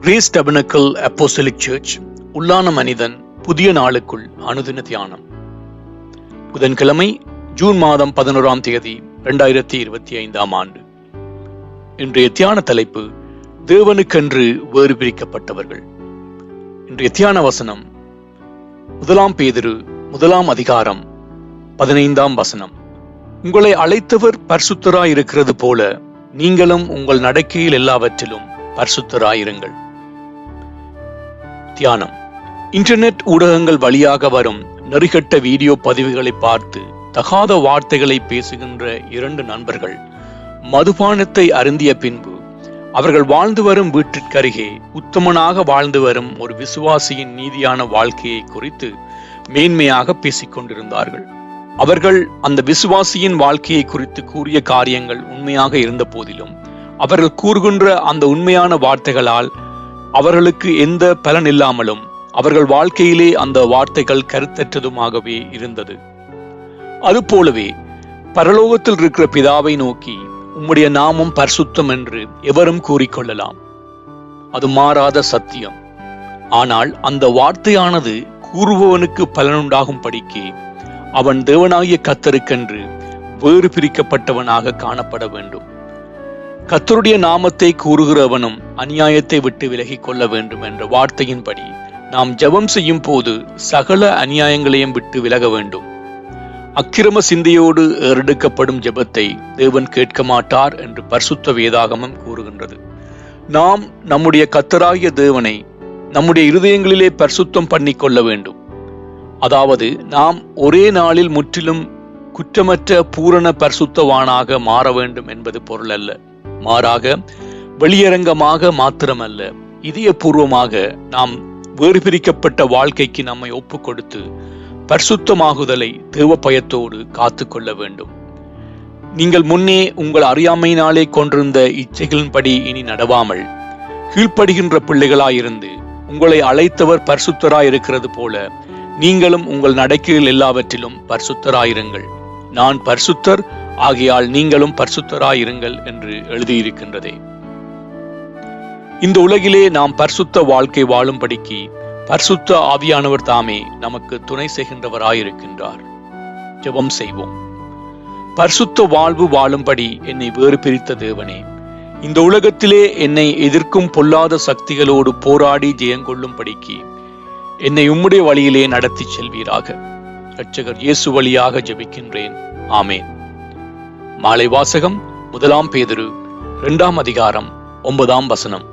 Grace tabernacle அப்போசலிக் search உள்ளான மனிதன் புதிய நாளுக்குள் அனுதின தியானம். புதன்கிழமை ஜூன் மாதம் பதினோராம் தேதி இரண்டாயிரத்தி இருபத்தி ஐந்தாம் ஆண்டு. இன்றைய தியான தலைப்பு தேவனுக்கென்று வேறு பிரிக்கப்பட்டவர்கள். இன்றைய தியான வசனம் முதலாம் பேதிரு முதலாம் அதிகாரம் பதினைந்தாம் வசனம். உங்களை அழைத்தவர் பரிசுத்தராய் இருக்கிறது போல நீங்களும் உங்கள் நடக்கையில் எல்லாவற்றிலும் பரிசுத்தராயிருங்கள். தியானம். இன்டர்நெட் ஊடகங்கள் வழியாக வரும் நெறிகட்ட வீடியோ பதிவுகளை பார்த்து தகாத வார்த்தைகளை பேசுகின்ற இரண்டு நண்பர்கள். மதுபானத்தை அருந்திய பின்பு அவர்கள் வாழ்ந்து வரும் வீட்டிற்கருகே உத்தமனாக வாழ்ந்து வரும் ஒரு விசுவாசியின் நீதியான வாழ்க்கையை குறித்து மேன்மையாக பேசிக்கொண்டிருந்தார்கள் அவர்கள் அந்த விசுவாசியின் வாழ்க்கையை குறித்து கூறிய காரியங்கள் உண்மையாக இருந்த போதிலும் அவர்கள் கூறுகின்ற அந்த உண்மையான வார்த்தைகளால் அவர்களுக்கு எந்த பலன் இல்லாமலும் அவர்கள் வாழ்க்கையிலே அந்த வார்த்தைகள் கருத்தற்றதுமாகவே இருந்தது. அதுபோலவே பரலோகத்தில் இருக்கிற பிதாவை நோக்கி உம்முடைய நாமம் பரிசுத்தம் என்று எவரும் கூறிக்கொள்ளலாம். அது மாறாத சத்தியம். ஆனால் அந்த வார்த்தையானது கூறுபவனுக்கு பலனுண்டாகும் படிக்கே அவன் தேவனாகிய கத்தருக்கென்று வேறு பிரிக்கப்பட்டவனாக காணப்பட வேண்டும். கத்தருடைய நாமத்தை கூறுகிறவனும் அநியாயத்தை விட்டு விலகிக் கொள்ள வேண்டும் என்ற வார்த்தையின்படி நாம் ஜெபம் செய்யும் போது சகல அநியாயங்களையும் விட்டு விலக வேண்டும். அக்கிரம சிந்தையோடு ஏறெடுக்கப்படும் ஜெபத்தை தேவன் கேட்க மாட்டார் என்று பரிசுத்த வேதாகமம் கூறுகின்றது. நாம் நம்முடைய கத்தராகிய தேவனை நம்முடைய இருதயங்களிலே பரிசுத்தம் பண்ணி கொள்ள வேண்டும். அதாவது நாம் ஒரே நாளில் முற்றிலும் குற்றமற்ற பூரண பரிசுத்தவானாக மாற வேண்டும் என்பது பொருள் அல்ல மாறாக வெளியரங்கமாக மாத்திரமல்ல இதயபூர்வமாக நாம் வேறு பிரிக்கப்பட்ட வாழ்க்கைக்கு நம்மை ஒப்பு கொடுத்து பரிசுத்தமாகுதலை தேவ பயத்தோடு காத்து கொள்ள வேண்டும். நீங்கள் முன்னே உங்கள் அறியாமையினாலே கொண்டிருந்த இச்சைகளின்படி இனி நடவாமல் கீழ்ப்படுகின்ற பிள்ளைகளாயிருந்து உங்களை அழைத்தவர் பரிசுத்தராயிருக்கிறது போல நீங்களும் உங்கள் நடக்கையில் எல்லாவற்றிலும் பரிசுத்தராயிருங்கள். நான் பரிசுத்தர் ஆகையால் நீங்களும் பரிசுத்தராயிருங்கள் என்று எழுதியிருக்கின்றதே. இந்த உலகிலே நாம் பரிசுத்த வாழ்க்கை வாழும்படிக்கு பரிசுத்த ஆவியானவர் தாமே நமக்கு துணை செய்கின்றவராயிருக்கின்றார். ஜெபம் செய்வோம். பரிசுத்த வாழ்வு வாழும்படி என்னை வேறு பிரித்த தேவனே இந்த உலகத்திலே என்னை எதிர்க்கும் பொல்லாத சக்திகளோடு போராடி ஜெயங்கொள்ளும்படிக்கு என்னை உம்முடைய வழியிலே நடத்தி செல்வீராக. இரட்சகர் இயேசு வழியாக ஜெபிக்கின்றேன். ஆமேன். மாலை வாசகம் முதலாம் பேதுரு இரண்டாம் அதிகாரம் ஒன்பதாம் வசனம்.